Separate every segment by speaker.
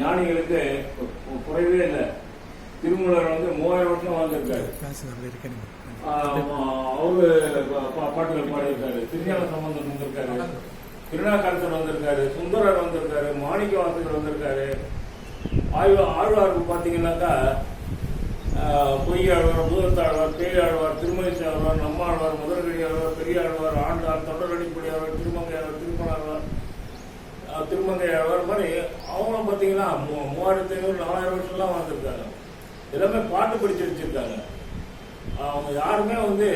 Speaker 1: ஞானிகளுக்கு குறைவே இல்லை. திருமூலர் வந்து மூவாயிரம் வருஷம் வாழ்ந்திருக்காரு. அவரு பாட்டுகள் பாடியிருக்காரு. திருஞான சம்பந்தம் வந்திருக்காரு. திருநாக்கரசர் வந்திருக்காரு. சுந்தரர் வந்திருக்காரு. மாணிக்க வாசகர் வந்திருக்காரு. ஆய்வு ஆழ்வாருக்கு பார்த்தீங்கன்னாக்கா பொய்யாழ்வார் பூதத்தாழ்வார் பேயாழ்வார் திருமணிசை ஆழ்வார் நம்மாழ்வார் முதல்கடி ஆழ்வார் பெரியாழ்வார் ஆண்டார் தொண்டரடிப்படி ஆழ்வார் திருமங்கையாழ்வார் திருப்பனாழ்வார் ஆஹ் திருமங்கை வர மாதிரி அவங்களும் பார்த்தீங்கன்னா மூ- மூவாயிரத்தி ஐநூறு நாலாயிரம் வருஷம்லாம் வந்திருக்காங்க எல்லாமே பாட்டு படிச்சு வச்சுருக்காங்க. அவங்க யாருமே வந்து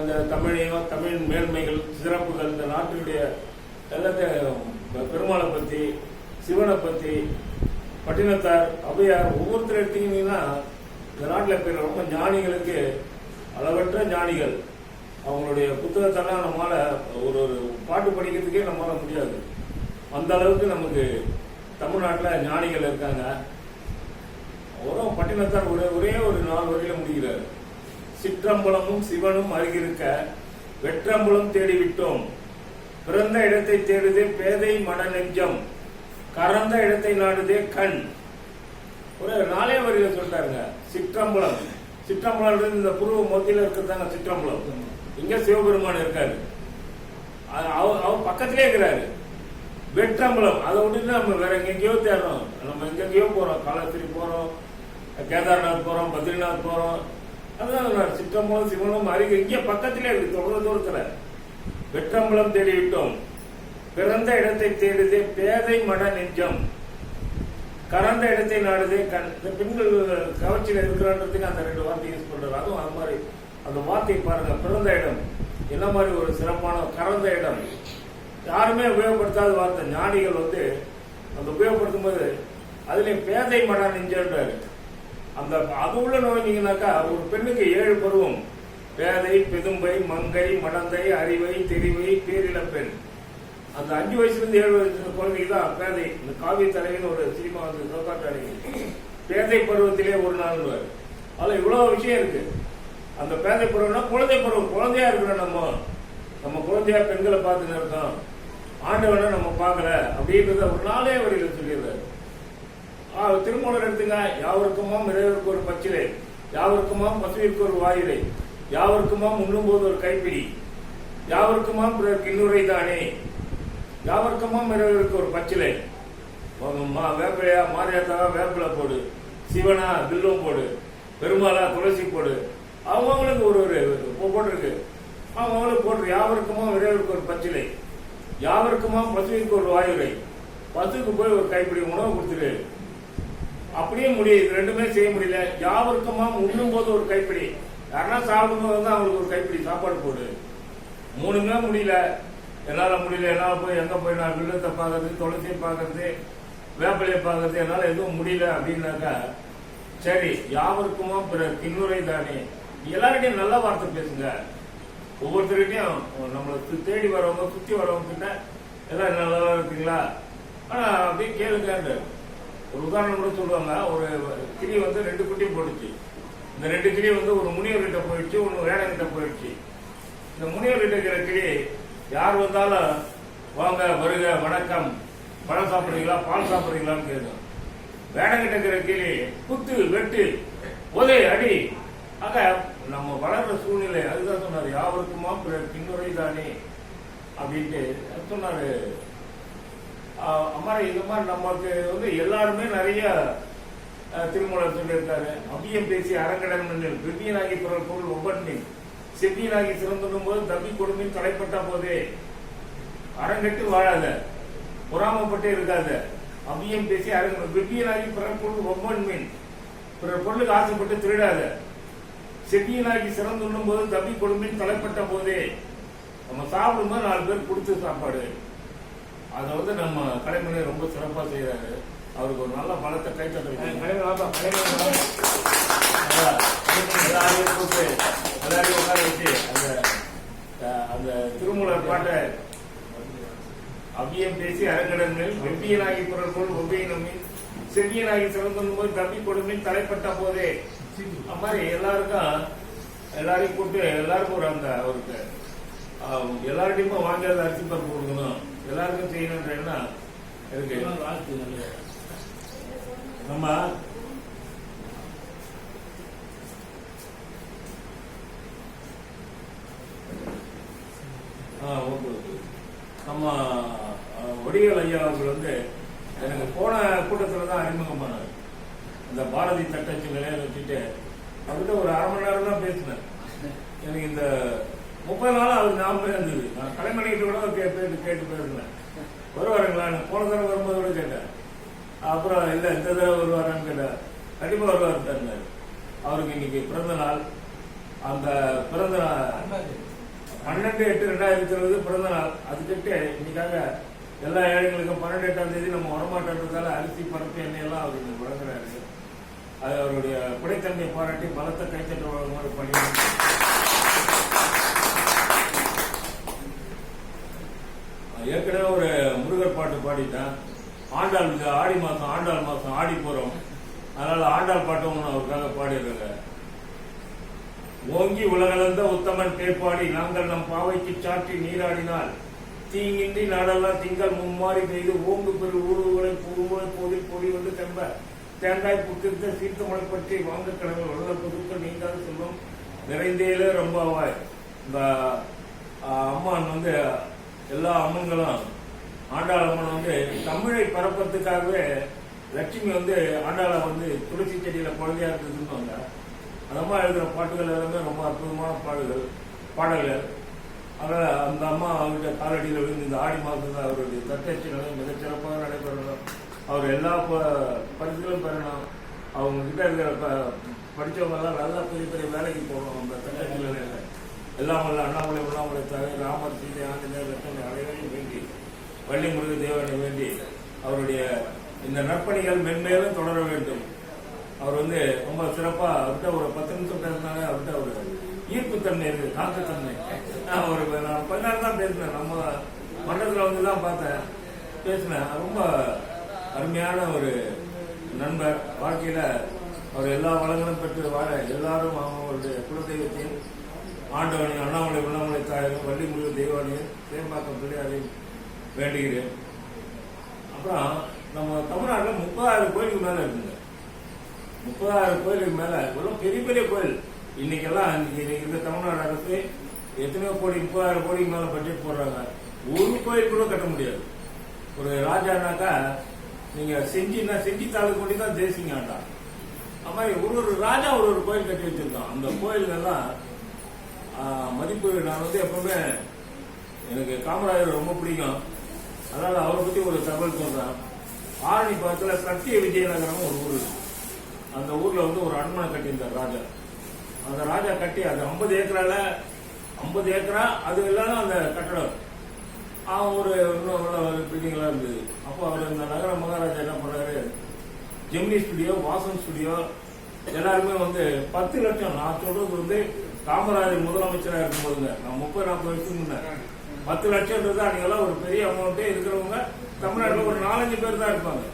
Speaker 1: இந்த தமிழையும் தமிழ் மேன்மைகள் சிறப்புகள் இந்த நாட்டினுடைய எல்லாத்தையும் பெருமாளை பற்றி சிவனை பற்றி பட்டினத்தார் அவையார் ஒவ்வொருத்தர் எடுத்தீங்கன்னா இந்த நாட்டில் இருக்கிற ரொம்ப ஞானிகளுக்கு அளவற்ற ஞானிகள். அவங்களுடைய புத்தகத்தெல்லாம் நம்மளால் ஒரு ஒரு பாட்டு படிக்கிறதுக்கே நம்மளால் முடியாது. அந்த அளவுக்கு நமக்கு தமிழ்நாட்டில் ஞானிகள் இருக்காங்க. அவரும் பட்டினத்தார் ஒரே ஒரே ஒரு நாள் வரையில முடிகிறார். சிற்றம்பலமும் சிவனும் அருகிருக்க வெற்றம்பலம் தேடி விட்டோம் பிறந்த இடத்தை தேடுதே பேதை மன நெஞ்சம். கறந்த இடத்தை நாடுதே கண். ஒரு நாளே வரியில சொல்லிட்டாருங்க. சிற்றம்பலம். சிற்றம்பலம் இந்த புருவ மத்தியில இருக்கிறதாங்க சிற்றம்பலம். இங்க சிவபெருமான் இருக்காரு. அவர் அவர் பக்கத்திலே இருக்கிறாரு. வெற்றம்பலம். அதை விட்டுட்டு நம்ம வேற எங்கெங்கயோ தேடுறோம். நம்ம எங்கெங்கயோ போறோம். காலத்திரி போறோம் கேதார்நாத் போறோம் பத்ரிநாத் போறோம். அதான் நான் சிற்றம்பலம் சிவனும் அருகே இங்கே பக்கத்திலே இருக்கு தொடர்ந்து தூரத்துல. வெற்றம்பலம் தேடிவிட்டோம். பிறந்த இடத்தை தேடுதே பேதை மட நெஞ்சம். கறந்த இடத்தை நாடுதே கண். இந்த பெண்கள் கவர்ச்சியில் இருக்கிறான்றதுக்கு அந்த ரெண்டு வார்த்தை யூஸ் பண்றாரு. அதுவும் அது மாதிரி அந்த வார்த்தை பாருங்க. பிறந்த இடம். என்ன மாதிரி ஒரு சிறப்பான கறந்த இடம். யாருமே உபயோகப்படுத்தாத வார்த்தை. ஞானிகள் வந்து அந்த உபயோகப்படுத்தும் போது அதுலயும் பேதை மட நெஞ்சாரு அந்த அது உள்ள நோய்னீங்கனாக்கா ஒரு பெண்ணுக்கு ஏழு பருவம். பேதை பெதும்பை மங்கை மடந்தை அறிவை தெரிவை பேரிழப்பெண் அந்த அஞ்சு வயசுலேருந்து ஏழு வயசு குழந்தைக்கு தான் பேதை. இந்த காவிய தலைவின்னு ஒரு சினிமா வந்து சோகாட்டாடி பேதை பருவத்திலே ஒரு நாள் அதில் இவ்வளோ விஷயம் இருக்கு. அந்த பேதை பருவம்னா குழந்தை பருவம். குழந்தையா இருக்கிறோம் நம்ம. நம்ம குழந்தையா பெண்களை பார்த்துன்னு இருக்கோம். ஆண்டவனை நம்ம பார்க்கல அப்படின்றத ஒரு நாளே வரையில சொல்லிடுறாரு. திருமூலர் எடுத்துங்க. யாவருக்குமாம் இறைவருக்கு ஒரு பச்சிலை யாவருக்குமாம் பசுவிற்கு ஒரு வாயிலை யாவருக்குமாம் உண்ணும் போது ஒரு கைப்பிடி யாவருக்குமாம் பிறருக்கு இன்னுரை தானே யாவருக்குமாம் இறைவருக்கு ஒரு பச்சிலை. மா- வேப்பிலையா மாரியாத்தாவா வேப்பிலை போடு. சிவனா வில்லும் போடு. பெருமாளா துளசி போடு. அவங்களுக்கு ஒரு ஒரு போட்டிருக்கு. அவங்களுக்கு போட்டு யாவருக்குமாம் இறைவருக்கு ஒரு பச்சிலை. யாவருக்குமா பசுவிற்கு ஒரு வாயுரை பசுக்கு போய் ஒரு கைப்பிடி உணவு கொடுத்துரு. அப்படியே முடியும் இது ரெண்டுமே செய்ய முடியல. யாவருக்குமா உண்ணும் போது ஒரு கைப்பிடி? யாருன்னா சாப்பிடும்போது வந்து அவங்களுக்கு ஒரு கைப்பிடி சாப்பாடு போடு. மூணுமே முடியல. என்னால் முடியல என்னால் போய் எங்கே போய் நான் வில்லத்தை பார்க்கறது துளசியை பார்க்கறது வேப்பிலையை பார்க்கறது என்னால் எதுவும் முடியல அப்படின்னாக்கா சரி யாவருக்குமா பிற கிண்ணுரை தானே? எல்லார்கிட்டையும் நல்ல வார்த்தை பேசுங்க. ஒவ்வொருத்தருகிட்டையும் நம்மளை தேடி வரவங்க சுத்தி வரவங்க கிட்ட எல்லாம் நல்லா இருக்கீங்களா? ஆனா அப்படியே கேளுங்க ஒரு உதாரணம் கூட சொல்லுவாங்க. ஒரு கிளி வந்து ரெண்டு குட்டி போட்டுச்சு. இந்த ரெண்டு கிளி வந்து ஒரு முனிவர்கிட்ட போயிடுச்சு ஒன்று வேடங்கிட்ட போயிடுச்சு. இந்த முனிவர்கிட்ட இருக்கிற கிளி யார் வந்தாலும் வாங்க வருக வணக்கம். பழம் சாப்பிடுறீங்களா? பால் சாப்பிடுறீங்களான்னு கேட்கும் வேடங்கிட்ட இருக்கிற கிளி குத்து வெட்டு ஒதே அடி. ஆக நம்ம வளர்ற சூழ்நிலை அதுதான் சொன்னாரு யாவருக்குமா பிறர் பின்னுரை தானே அப்படின்ட்டு சொன்னாரு. அம்மா இந்த இது மாதிரி நமக்கு வந்து எல்லாருமே நிறைய திருமணம் திருமூலர் சொல்லியிருக்காரு. அபியம் பேசி அரங்கடன் மண்ணில் வெவ்வியனாகி பிறர் பொருள் ஒவ்வொன்றின் செவ்வியனாகி சிறந்துடும் போது தப்பி கொடுமையும் தலைப்பட்ட போதே. அரங்கட்டு வாழாத பொறாமப்பட்டே இருக்காத. அவ்வியம் பேசி அரங்க வெவ்வியனாகி பிறர் பொருள் ஒவ்வொன்றின் பிறர் பொருளுக்கு ஆசைப்பட்டு திருடாத. செவ்வியனாகி சிறந்துண்ணும் போது தப்பி கொடுமின் தலைப்பட்ட போதே நம்ம சாப்பிடும்போது நாலு பேர் கொடுத்து சாப்பாடு. அதை வந்து நம்ம கலைமணி ரொம்ப சிறப்பா செய்யறாரு அவருக்கு ஒரு நல்ல பலத்தை கை தட்டுறீங்க எல்லாரையும் கூப்பிட்டு எல்லாரையும் உட்கார வச்சு அந்த அந்த திருமூலர் பாட்டை அவ்வியம் பேசி அரங்கடன் மேல் வெவ்வியனாகி குரல் போல் ஒவ்வியனும் செவ்வியனாகி சிறந்தும் போது தப்பி கொடுமின் தலைப்பட்ட போதே அந்த மாதிரி எல்லாருக்கும் எல்லாரையும் கூப்பிட்டு எல்லாருக்கும் ஒரு அந்த அவருக்கு எல்லார்டையுமே வாங்க அரிசி பருப்பு கொடுக்கணும். எல்லாருக்கும் செய்யணுன்ற எண்ணம் இருக்கு. நம்ம ஆ ஓகே ஓகே. நம்ம அஹ், வடிவேல் ஐயா அவர்கள் வந்து எனக்கு போன கூட்டத்தில் தான் அறிமுகமானார். இந்த பாரதி தட்டச்சு நிலையில வச்சுட்டு அவர்கிட்ட ஒரு அரை மணி நேரம் தான் பேசினேன். எனக்கு இந்த முப்பது நாள் அது ஞாபகம் இருந்தது. நான் கலைமணிக்கிட்ட கூட கேட்டு கேட்டு போயிருந்தேன் வருவாருங்களா? நான் போன தடவை வரும்போது கூட கேட்டேன். அப்புறம் இல்லை இந்த தடவை வருவாரான்னு கேட்டேன். கண்டிப்பாக வருவார் தந்தார் அவருக்கு இன்னைக்கு பிறந்த நாள். அந்த பிறந்த நாள் பன்னெண்டு எட்டு ரெண்டாயிரத்தி இருபது பிறந்த நாள். அதுக்கிட்ட இன்னைக்காக எல்லா ஏழைகளுக்கும் பன்னெண்டு எட்டாம் தேதி நம்ம வரமாட்டேன்றதால அரிசி பருப்பு எண்ணெய் எல்லாம் அவர் இன்னைக்கு வழங்குறாரு. அது அவருடைய குடைத்தன்மையை பாராட்டி பலத்த கைத்தட்டு வழங்குமாறு பணி ஏற்கனவே ஒரு முருகர் பாட்டு பாடிட்டேன். ஆண்டாள் இது ஆடி மாசம் ஆண்டாள் மாசம் ஆடி போறோம். அதனால ஆண்டாள் பாட்டு ஒன்று அவருக்காக பாடிடுறாங்க ஓங்கி உலகளந்த உத்தமன் பேப்பாடி நாங்கள் நம் பாவைக்கு சாற்றி நீராடினால் தீங்கின்றி நாடெல்லாம் திங்கள் மும்மாறி பெய்து ஓங்கு பெரு ஊடுகளை புதுமுறை போதில் பொடி வந்து தெம்ப. தேங்காய் புத்திருத்த சீர்த்த பற்றி வாங்க கடவுள் வளர பொதுக்கள் நீங்காத செல்வம் நிறைந்தேல ரொம்ப அவாய் இந்த அம்மான் வந்து எல்லா அம்மன்களும் ஆண்டாள் அம்மன் வந்து தமிழை பரப்பத்துக்காகவே லட்சுமி வந்து ஆண்டாளை வந்து துளசி செடியில குழந்தையா இருந்ததுன்னு வந்தார் அந்த அம்மா எழுதுகிற பாட்டுகள் எல்லாமே ரொம்ப அற்புதமான பாடல்கள் பாடல்கள். அதனால அந்த அம்மா அவங்க காலடியில் விழுந்து இந்த ஆடி மாதத்தில் அவருடைய தட்டச்சு நிலை மிகச்சிறப்பாக நடைபெறணும் அவர் எல்லா ப- பரிசுகளும் பெறணும் அவங்க கிட்ட இருக்கிற ப- எல்லாம் நல்லா பெரிய பெரிய வேலைக்கு போகணும். அந்த தட்டச்சு நிலையில எல்லாம் வல்ல அண்ணாமலை உண்ணாமலை தவிர ராமர் சீதை ஆஞ்சநேயர் லட்சுமி அனைவரையும் வேண்டி வள்ளி முருக தேவனை வேண்டி அவருடைய இந்த நற்பணிகள் மென்மேலும் தொடர வேண்டும். அவர் வந்து ரொம்ப சிறப்பாக அவர்கிட்ட ஒரு பத்து நிமிஷம் பேசினாலே அவர்கிட்ட ஒரு ஈர்ப்புத்தன்மை இருக்கு காந்தத்தன்மை நான் ஒரு நான் கொஞ்ச நேரம் தான் பேசினேன். நம்ம மண்டலத்தில் வந்து தான் பார்த்தேன். பேசினேன். ரொம்ப அருமையான ஒரு நண்பர். வாழ்க்கையில அவர் எல்லா வளங்களும் பெற்று வாழ எல்லாரும் அவங்களுடைய குலதெய்வத்தையும் ஆண்டவனையும் அண்ணாமலை உண்ணாமலை தாயரும் வள்ளி முருக தெய்வானையும் தேம்பாக்கம் பிள்ளையாரையும் வேண்டுகிறேன். அப்புறம் நம்ம தமிழ்நாட்டில் முப்பதாயிரம் கோயிலுக்கு மேல இருக்குங்க. முப்பதாயிரம் கோயிலுக்கு மேல இவ்வளவு பெரிய பெரிய கோயில். இன்னைக்கெல்லாம் இன்னைக்கு இந்த தமிழ்நாடு அரசு எத்தனையோ கோடி முப்பதாயிரம் கோடிக்கு மேல பட்ஜெட் போடுறாங்க. ஒரு கோயில் கூட கட்ட முடியாது. ஒரு ராஜானாக்கா நீங்க செஞ்சின்னா செஞ்சி தாளுக்கு மட்டும் தான் தேசிங்க ஆண்டா. அது மாதிரி ஒரு ஒரு ராஜா ஒரு ஒரு கோயில் கட்டி வச்சிருக்கான் அந்த கோயில்கள்லாம் மதிப்பு நான் வந்து எப்பவுமே எனக்கு காமராஜர் ரொம்ப பிடிக்கும். அதனால அவரை பத்தி ஒரு தகவல் சொல்றேன். ஆரணி பக்கத்துல சத்திய விஜயநகரம் ஒரு ஊர் அந்த ஊர்ல வந்து ஒரு அரண்மனை கட்டியிருந்தார் ராஜா. அந்த ராஜா கட்டி அது ஐம்பது ஏக்கரால ஐம்பது ஏக்கரா அது இல்லாத அந்த கட்டடம். அவன் ஒரு இன்னும் பில்டிங் எல்லாம் இருந்தது. அப்போ அவர் இந்த நகர மகாராஜா என்ன பண்ணாரு? ஜெமினி ஸ்டுடியோ வாசன் ஸ்டுடியோ எல்லாருமே வந்து பத்து லட்சம். நான் சொல்றது வந்து காமராஜர் முதலமைச்சரா இருக்கும்போதுங்க. நான் முப்பது நாற்பது வருஷத்துக்கு முன்ன. பத்து லட்சம்ன்றது அன்னைக்கெல்லாம் ஒரு பெரிய அமௌண்ட்டே இருக்கிறவங்க தமிழ்நாட்டில் ஒரு நாலஞ்சு பேர் தான் இருப்பாங்க.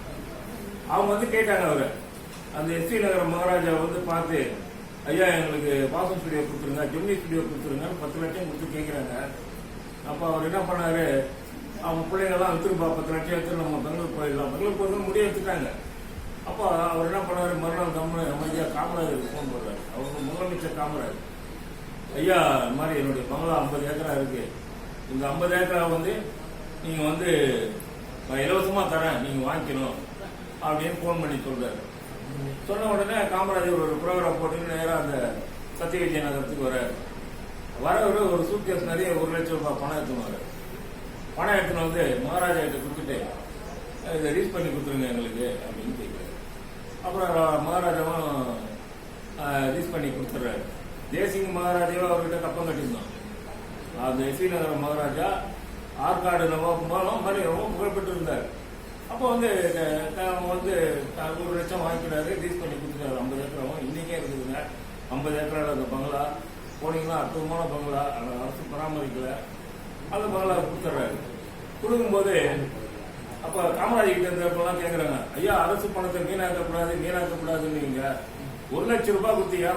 Speaker 1: அவங்க வந்து கேட்டாங்க அவரை. அந்த எஸ்டி நகர மகாராஜா வந்து பார்த்து ஐயா எங்களுக்கு வாசன் ஸ்டுடியோ கொடுத்துருங்க ஜெமினி ஸ்டுடியோ கொடுத்துருங்க பத்து லட்சம் கொடுத்து கேட்குறாங்க அப்போ அவர் என்ன பண்ணாரு? அவங்க பிள்ளைங்கள்லாம் வித்துருப்பா பத்து லட்சம் எடுத்து நம்ம பெங்களூர் போயிடலாம். பெங்களூர் போகிறது முடிய எடுத்துட்டாங்க. அப்போ அவர் என்ன பண்ணாரு? மறுநாள் தமிழ் ஐயா காமராஜருக்கு ஃபோன் பண்ணுறாரு அவருக்கு முதலமைச்சர் காமராஜ். ஐயா இந்த மாதிரி என்னுடைய பங்களா ஐம்பது ஏக்கரா இருக்கு. இந்த ஐம்பது ஏக்கரா வந்து நீங்கள் வந்து நான் இலவசமாக தரேன். நீங்கள் வாங்கிக்கணும். அப்படின்னு ஃபோன் பண்ணி சொல்கிறாரு சொன்ன உடனே காமராஜர் ஒரு ப்ரோக்ராம் போட்டு நேராக அந்த சத்தியவிஜய நகரத்துக்கு வர்றாரு. வரவர் ஒரு சூட்கேஸ் நிறைய ஒரு லட்சம் ரூபாய் பணம் எடுத்துனாரு பணம் எடுத்துன்னு வந்து மகாராஜா கிட்ட கொடுத்துட்டு இதை ரீஸ் பண்ணி கொடுத்துருங்க எங்களுக்கு அப்படின்னு கேட்குறாரு அப்புறம் மகாராஜாவும் ரீஸ் பண்ணி கொடுத்துட்றாரு. தேசிங் மகாராஜாவும் அவர்கிட்ட கப்பம் கட்டியிருந்தோம் அந்த எஸ்வி நகர மகாராஜா ஆற்காடு நவாப் மூலம் மாதிரி ரொம்ப புகழ்பெற்று இருந்தார் அப்போ வந்து வந்து ஒரு லட்சம் வாங்கிக்கிறாரு ரீஸ் பண்ணி கொடுத்துட்டாரு. ஐம்பது ஏக்கராவும் இன்னைக்கே இருக்குதுங்க ஐம்பது ஏக்கரால அந்த பங்களா போனீங்கன்னா அற்புதமான பங்களா அந்த அரசு பராமரிக்கல. அந்த பங்களா கொடுத்துட்றாரு கொடுக்கும்போது அப்ப காமராஜ் கிட்ட இருந்தப்பெல்லாம் கேக்குறாங்க ஐயா அரசு பணத்தை மீனாக்கக்கூடாது மீனாக்கக்கூடாதுன்னு நீங்க ஒரு லட்சம் ரூபாய் கொடுத்தீங்க